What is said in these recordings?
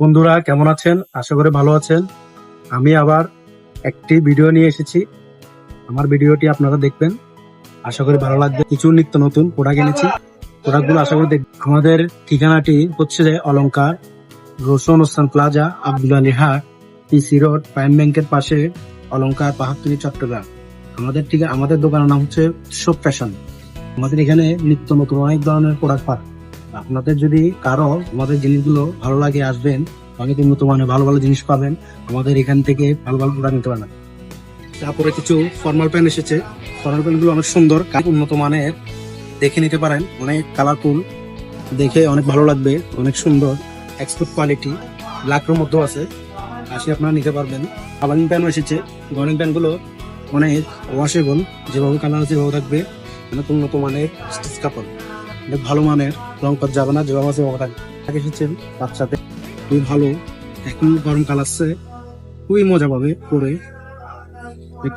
বন্ধুরা, কেমন আছেন? আশা করি ভালো আছেন। আমি আবার একটি ভিডিও নিয়ে এসেছি। আমার ভিডিওটি আপনারা দেখবেন। আশা করি ভালো লাগবে। কিছু নিত্য নতুন প্রোডাক্ট এনেছি। প্রোডাক্টগুলো আশা করি দেখবেন। আমাদের ঠিকানাটি হচ্ছে যে Alankar Roshan ocean plaza, Abdul Ali Hat PC road prime ব্যাংকের পাশে অলঙ্কার পাহাড়তলি চট্টগ্রাম। আমাদের ঠিক, আমাদের দোকানের নাম হচ্ছে শপ ফ্যাশন আমাদের এখানে নিত্য নতুন অনেক ধরনের প্রোডাক্ট পান আপনাদের যদি কারও আমাদের জিনিসগুলো ভালো লাগে আসবেন অনেক উন্নত মানের ভালো ভালো জিনিস পাবেন। আমাদের এখান থেকে ভালো ভালো প্রোডাক্ট নিতে পারেন তারপরে কিছু ফর্মাল প্যান্ট এসেছে। ফর্মাল প্যান্টগুলো অনেক সুন্দর উন্নত মানের। দেখে নিতে পারেন, অনেক কালারফুল দেখে অনেক ভালো লাগবে, অনেক সুন্দর এক্সপোর্ট কোয়ালিটি ব্ল্যাকের মধ্যেও আছে। আসে আপনারা নিতে পারবেন। গার্লিং প্যান্ট এসেছে। গুলো অনেক ওয়াশেবল যেভাবে কালার আছে যেভাবে থাকবে। অনেক উন্নত মানের কাপড়। অনেক ভালো মানের রং কর যাবে না আছে সেভাবে থাকবে আগে এসেছেন বাচ্চাদের খুবই ভালো। এখন কালার আছে খুবই মজা পাবে পরে।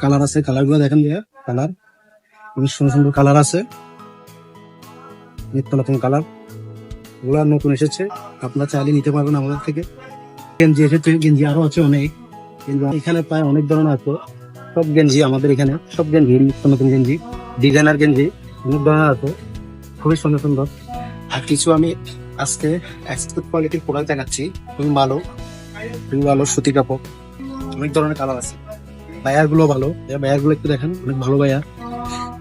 কালার আছে কালারগুলো দেখেন যে কালার। খুবই সুন্দর সুন্দর কালার আছে। নিত্য নতুন কালার। ওগুলো নতুন এসেছে। আপনারা চাইলে নিতে পারবেন আমাদের থেকে। গেঞ্জি এসেছে, গেঞ্জি আরও আছে অনেক। কিন্তু এখানে প্রায় অনেক ধরনের আছে। সব গেঞ্জি আমাদের এখানে। সব গেঞ্জি, নিত্য নতুন গেঞ্জি। ডিজাইনার গেঞ্জি, অনেক ধরনের আছে। খুবই সুন্দর সুন্দর। আর কিছু আমি আজকে এক্সপোর্ট কোয়ালিটির প্রোডাক্ট দেখাচ্ছি। খুবই ভালো খুবই ভালো সুতি কাপড়। অনেক ধরনের কালার আছে। বায়ারগুলো ভালো। বায়ারগুলো একটু দেখেন, অনেক ভালো বায়ার।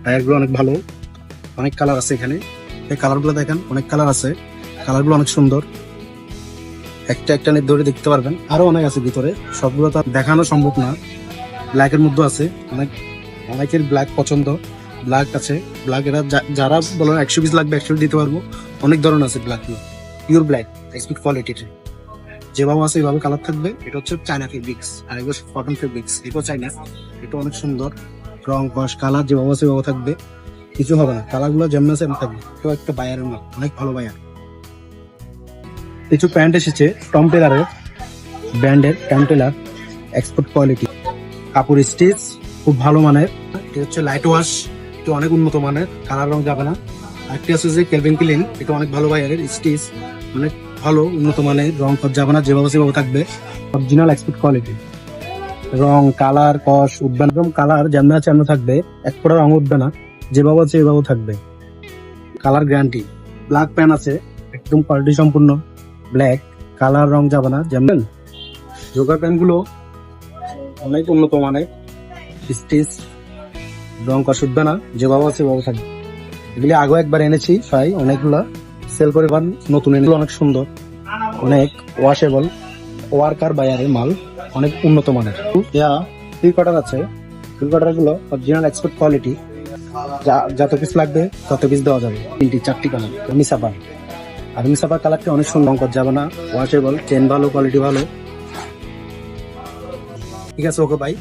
বায়ারগুলো অনেক ভালো। অনেক কালার আছে এখানে। এই কালারগুলো দেখেন, অনেক কালার আছে। কালারগুলো অনেক সুন্দর। একটা একটা ধরে দেখতে পারবেন। আরও অনেক আছে ভিতরে। সবগুলো তো দেখানো সম্ভব না। ব্ল্যাক এর মধ্যে আছে। অনেক অনেকের ব্ল্যাক পছন্দ। ব্ল্যাক আছে। ব্ল্যাক এরা যারা বলেন একশো পিস লাগবে, একশো দিতে পারব। অনেক ধরনের আছে ব্ল্যাক পিওর ব্ল্যাক এক্সপিট কোয়ালিটির যেভাবে আছে, এইভাবে কালার থাকবে। এটা হচ্ছে চায়না ফেব্রিক্স আর এগুলো কটন ফেব্রিক্স এটাও চাইনা এটা অনেক সুন্দর। রং কস কালার যেভাবে আছে সেভাবে থাকবে। কিছু হবে না। কালারগুলো যেমন আছে, এমন থাকবে। কেউ একটা বায়ারের না। অনেক ভালো বায়ার কিছু প্যান্ট এসেছে টম টেলারের ব্র্যান্ডের টম টেলার এক্সপোর্ট কোয়ালিটি কাপড় স্টিচ খুব ভালো মানের। এটা হচ্ছে লাইট ওয়াশ এটা অনেক উন্নত মানের কালার রং যাবে না। আরেকটি আছে যে কেলভিন ক্লিন এটা অনেক ভালো বায়ারের স্টিচ অনেক ভালো, উন্নত মানের, রং কর যাবে না, যেভাবে সেভাবে থাকবে। অরিজিনাল এক্সপোর্ট কোয়ালিটি রং কালার কস উঠবে না। কালার যেমন আছে এমন থাকবে এক ফোটা রং উঠবে না, যেভাবে আছে এভাবে থাকবে। কালার গ্যারান্টি ব্ল্যাক প্যান আছে, একদম কোয়ালিটি সম্পূর্ণ। ব্ল্যাক কালার রং যাবে না, যেমন যোগা প্যানগুলো অনেক উন্নত মানের। স্টিচ রং কষ উঠবে না, যেভাবে আছে সেভাবে থাকবে। এগুলি আগে একবার এনেছি, প্রায় অনেকগুলা। সেল করে এবার নতুন এনে অনেক সুন্দর, অনেক ওয়াশেবল ওয়ার্কার বায়ারের মাল, অনেক উন্নত মানের। যা থ্রি কোয়ার্টার আছে। থ্রি কোয়ার্টারগুলো অরিজিনাল এক্সপোর্ট কোয়ালিটি যত পিস লাগবে, তত পিস দেওয়া যাবে। তিনটি, চারটি কালার মিসাপার আর মিসাপার কালারটি অনেক সুন্দর। রং করা যাবে না। ওয়াশেবল চেন ভালো কোয়ালিটি ভালো। ঠিক আছে, ওকে ভাই